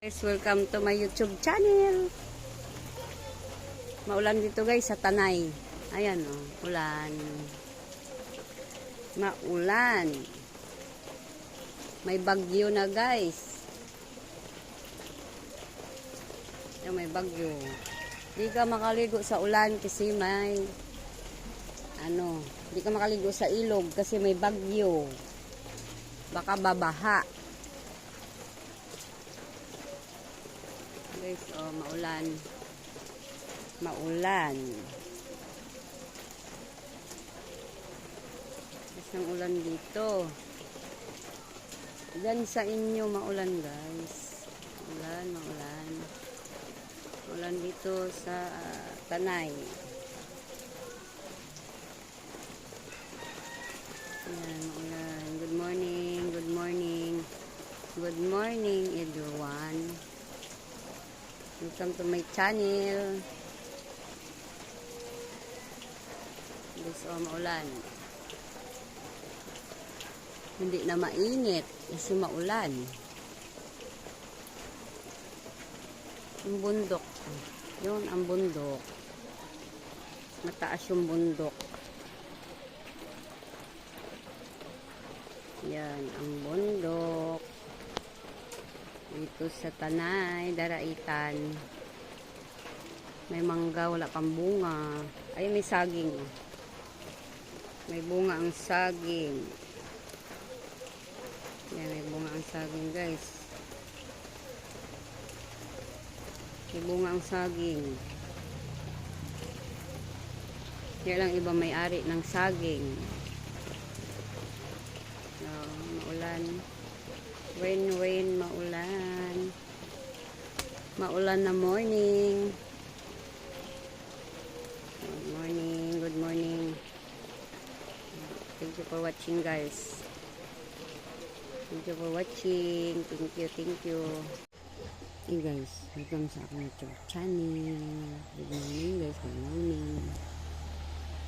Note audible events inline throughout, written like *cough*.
Guys, welcome to my YouTube channel. Maulan dito guys sa Tanay. Ayan oh, ulan. Maulan. May bagyo na guys. Ayan, may bagyo. Di ka makaligo sa ulan kasi may ano, di ka makaligo sa ilog kasi may bagyo. Baka babaha. Guys, oh, maulan. Maulan. Isang ulan dito. Diyan sa inyo maulan guys. Maulan, maulan. Maulan dito sa ah, Tanay. Ayan, maulan. Good morning, good morning. Good morning everyone. Welcome to my channel. Guys, oh, maulan. Hindi na mainit kasi maulan. Ang bundok. Yun, ang bundok. Mataas yung bundok. Yan, ang bundok. Dito sa Tanay, Daraitan. May mangga, wala pang bunga. Ay, may saging. May bunga ang saging. Yan, may bunga ang saging, guys. May bunga ang saging. Yan lang iba may-ari ng saging. So, maulan. Rain, rain, maulan. Maulan na morning. Good morning, good morning. Thank you for watching, guys. Thank you for watching. Thank you, thank you. Hey guys, welcome sa aking YouTube channel. Good morning guys, good morning.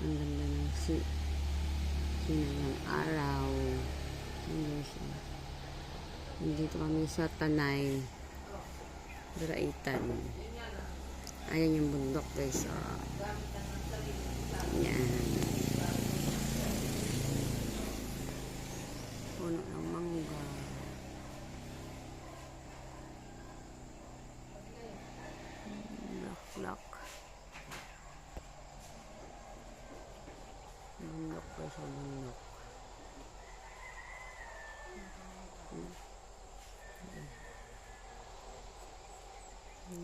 Ang ganda ng si sinang araw. Ayan guys. Nandito kami sa Tanay. Duraitan. Ayan yung bundok guys. Oh. Ayan. Puno ng mangga. Black. Bundok guys, sa bundok.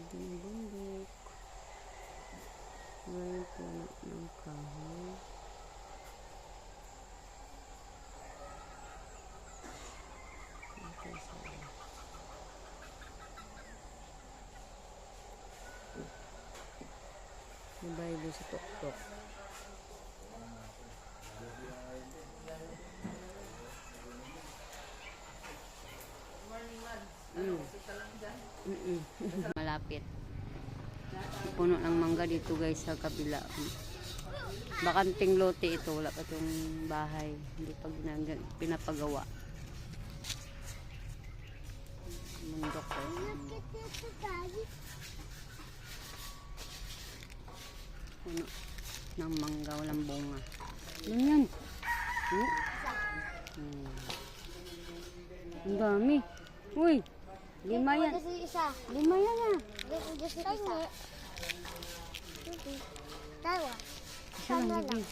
Yung bundok. Ngayon puno ng kahoy. Okay, so. May Bible sa tuktok. Mm. Mm-mm. *laughs* Malapit. Puno ng mangga dito guys sa kabila. Bakanting lote ito. Wala pa itong bahay. Hindi pa pinapagawa. Mundok ko. Puno ng mangga. Walang bunga. Yan yan. Oh. Hmm. Ang dami. Uy. Lima yan. Lima yan ah. Kasi isa. Dalawa. Isa lang?